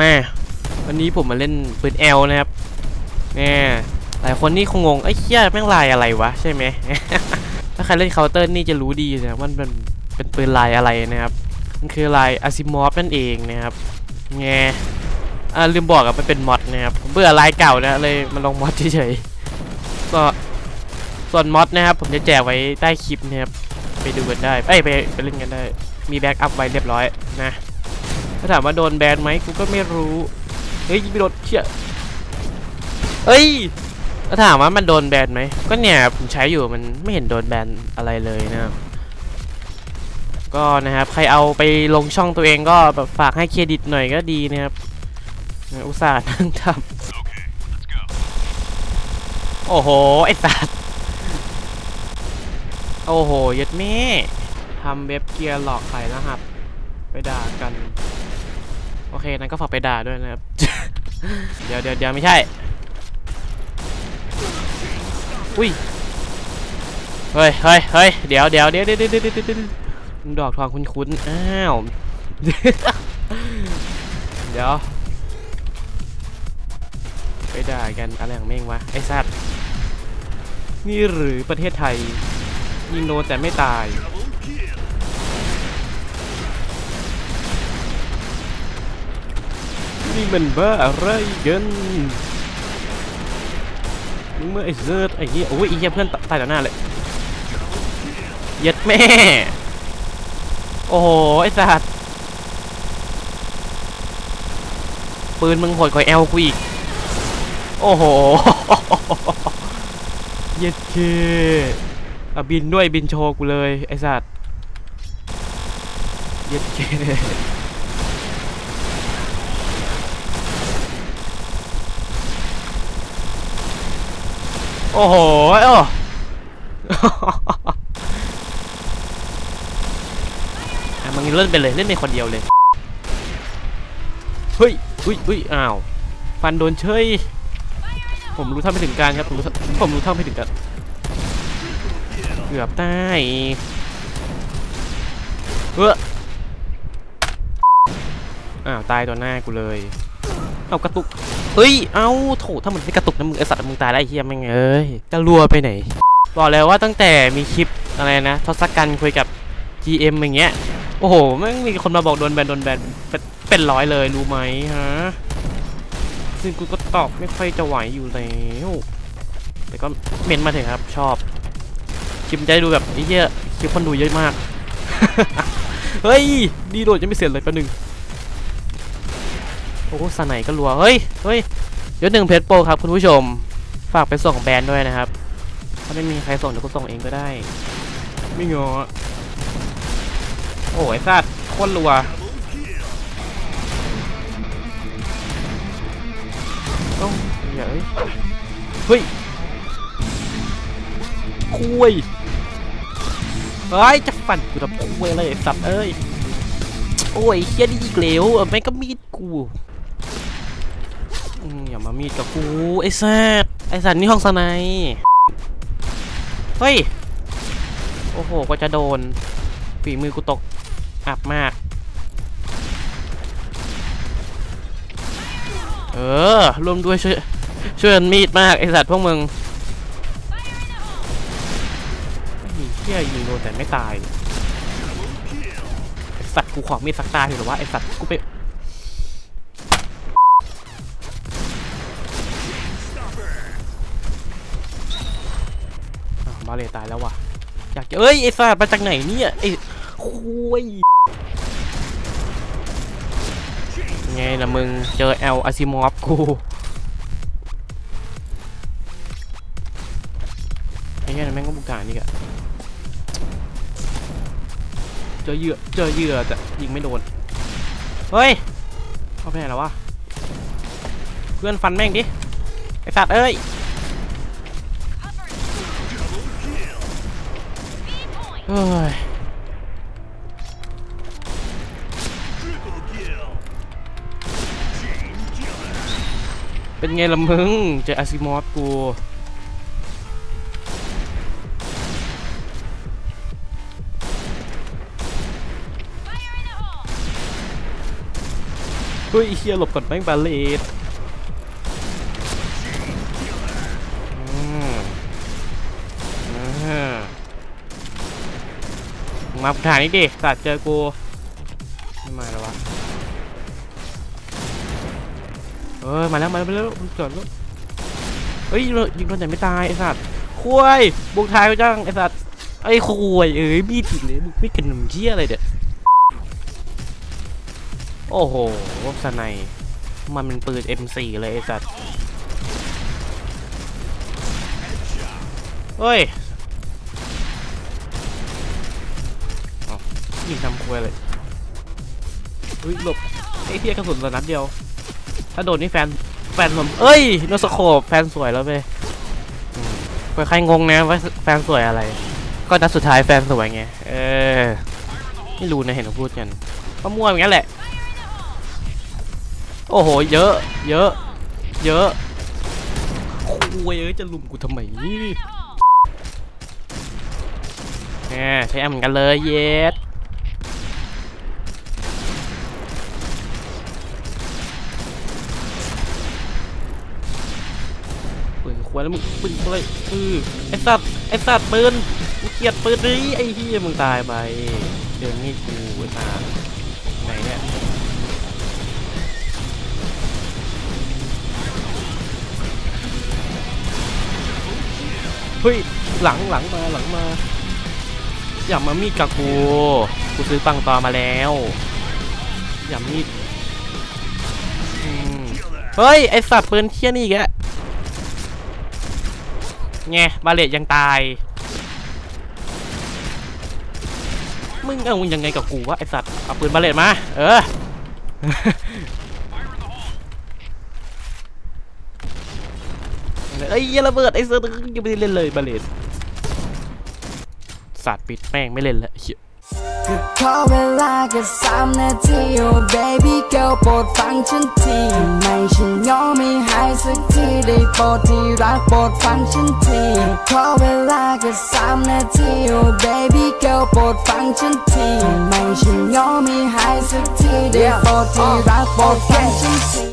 มาวันนี้ผมมาเล่นปืนแอลนะครับแน่หลายคนนี่คงงงไอ้ยเหี้ยแม่งลายอะไรวะใช่ไหมถ้าใครเล่นเคาน์เตอร์นี่จะรู้ดีนะว่ามันเป็นปืนลายอะไรนะครับ มันคือลายอาซิมอฟนั่นเองนะครับแงอ่าลืมบอกอะมันเป็นมอดนะครับผมเบื่อลายเก่านะเลยมาลงมอดเฉยๆก็ส่วนมอดนะครับผมจะแจกไว้ใต้คลิปนะครับไปดูกันได้เอ้ยไปไปเล่นกันได้มีแบ็กอัพไว้เรียบร้อยนะ ถ้าถามว่าโดนแบนไหมกูก็ไม่รู้ เฮ้ยยิงไม่โดนเชี่ยเอ้ยถ้าถามว่ามันโดนแบนไหม ก็เนี่ยผมใช้อยู่มันไม่เห็นโดนแบนอะไรเลยนะครับ ก็นะครับใครเอาไปลงช่องตัวเองก็แบบฝากให้เครดิตหน่อยก็ดีนะครับ อุตส่าห์นั่งทำโอ้โห ไอ้สัตว์โอ้โหยัดแม่ทำเว็บเกียร์หลอกขายรหัสไปด่ากันโอเคนั้นก็ฝากไปด่าด้วยนะครับ เดี๋ยวเดี๋ยวเดี๋ยวไม่ใช่ อุ้ย เฮ้ยเฮ้ยเฮ้ยเดี๋ยวเดี๋ยวเดี๋ยวเดี๋ยวเดี๋ยวเดี๋ยวเดี๋ยวดอกทองคุ้นๆ อ้าว เดี๋ยว ไปด่ากันอะไรของแม่งวะ ไอ้สัตว์ นี่หรือประเทศไทยยิงโดนแต่ไม่ตาย นี่มันบ้าอะไรกันมึงเมื่อไอ้เซิร์ไอ้เหี้ยโอ้ยไอ้เหี้ยเพื่อนตายต่อหน้าเลยเย็ดแม่ โอ้โหไอ้สัตว์ปืนมึงโหดกว่าแอลกูอีก โอ้โห เย็ดเคอะบินด้วยบินโชว์กูเลยไอ้สัตว์ เย็ดเค โอ้โหโอ้อะมึงเล่นไปเลยเล่นเป็นคนเดียวเลย เฮ้ยอุ้ยอุ้ยอ้าว ฟันโดนเฉยผมรู้ท่าไม่ถึงการครับ ผมรู้ผมรู้ท่าไม่ถึงการเกือบตายเอออ้าว ตายต่อหน้ากูเลย เอากระตุก เฮ้ย เอาโถถ้ามันไม่กระตุกนะมึงไอสัตว์มึงตายได้ไอ้เฮียแม่งเอ้ยจะรัวไปไหน บอกเลยว่าตั้งแต่มีคลิปอะไรนะทศกัณฐ์คุยกับ GM อย่างเงี้ย โอ้โหแม่งมีคนมาบอกโดนแบนโดนแบนเป็นร้อยเลยรู้ไหมฮะ ซึ่งกูก็ตอบไม่ค่อยจะไหวอยู่แล้วแต่ก็เมนมาเถอะครับชอบ คลิปจะได้ดูแบบไอ้เหี้ยคลิปคนดูเยอะมาก เฮ้ย ดีโดดจะไม่เสร็จเลยแป๊บนึง โอ้สไนก็รัว เฮ้ย เฮ้ยยศหนึ่งเพชรโปครับคุณผู้ชม ฝากไปส่งแบรนด์ด้วยนะครับ ถ้าไม่มีใครส่งเดี๋ยวกูส่งเองก็ได้ ไม่งอโอ้ยสัตว์โคตรรัว ต้องเฮ้ยเฮ้ย คุยเฮ้ยจะฟันกูทำคุยอะไรไอ้สัตว์เอ้ย โอ้ยเฮียนี่อีกแล้วเออไม่ก็มีดกู อย่ามามีดกับกูไอ้สัตว์ไอ้สัตว์นี่ห้องสไนเฮ้ย โอ้โหก็จะโดนฝีมือกูตกอับมาก เออร่วมด้วยช่วยช่วยมีดมากไอสัตว์พวกมึงไอ้เหี้ยยิงโดนแต่ไม่ตายไอสัตว์กูขอมีดสักตาเถอะหรอว่าไอสัตว์กูไปอ้าวมา เลยตายแล้วว่ะ อยากจะเอ้ยไอสัตว์มาจากไหนเนี่ยไอคุยไงล่ะมึง เจอแอลอาซิมอฟกูไอ้เงี้ยแม่งก็บุกการนี่กะเจอเหยื่อเจอเหยื่อแต่ยิงไม่โดน เฮ้ย เอาไปไหนแล้ววะ เพื่อนฟันแม่งดิ ไอสัตว์เอ้ย เฮ้ยเป็นไงล่ะมึงเจออาซิมอฟกูเฮ้ยเฮียหลบก่อนแม่งบาเลต มึงมาทานี้ดิสัตว์เจอกูไม่มาแล้ววะเออมาแล้วมาแล้วมาแล้วมันเกิดแล้วเฮ้ยยิงโดนแต่ไม่ตายไอสัตว์คุยบุกทายไปจังไอสัตว์ไอ้คุยเอ้ยมีดติดเลยมึงไม่กันหนุ่มเชี่ยอะไรเด็ดโอ้โหสไนยมันเป็นปืน M4 เลยไอสัตว์เฮ้ย ยิงทำคุยเลยเฮ้ยหลบไอ้เพี้ยกระสุนตัวนัดเดียว ถ้าโดนนี่แฟนแฟนผมเอ้ยโนสโคปแฟนสวยแล้วเว้ยใครงงนะว่าแฟนสวยอะไร ก็นัดสุดท้ายแฟนสวยไงเออไม่รู้นะเห็นเขาพูดกันก็มั่วอย่างนั้นแหละ โอ้โห เยอะ เยอะ เยอะโอ้ยเอ้ยจะลุมกูทำไมแหมใช้แอมเหมือนกันเลยเย็ด ปืนควายแล้วมึงปืนอะไรปืนไอ้สัตว์ไอ้สัตว์ปืนกูเกลียดปืนนี้ไอ้เหี้ยมึงตายไปเจอนี่กูไอ้ตว์ไหนเนี่ยเฮ้ยหลังหลังมาหลังมา อย่ามามีดกับกูกูซื้อปังตอมาแล้ว อย่ามีดเฮ้ย ไอสัตว์ปืนเที่ยนี่อีก ไงบาเลตยังตาย มึงเอามึงยังไงกับกูวะไอสัตว์เอาปืนบาเลตมา เออเอ้ยอย่าระเบิดไอ้เสือยังไม่ได้เล่นเลยบาเลตสัตว์ปิดแม่งไม่เล่นแล้วเหี้ยขอเวลาแค่สามนาที oh baby girl โปรดฟังฉันทีไม่ฉัน โปรดที่รักโปรดฟังฉันทีขอเวลาแค่สามนาที oh baby girl โปรดฟังฉันทีไม่ฉันยอมไม่หายสักทีได้โปรดที่รักโปรดฟังฉันที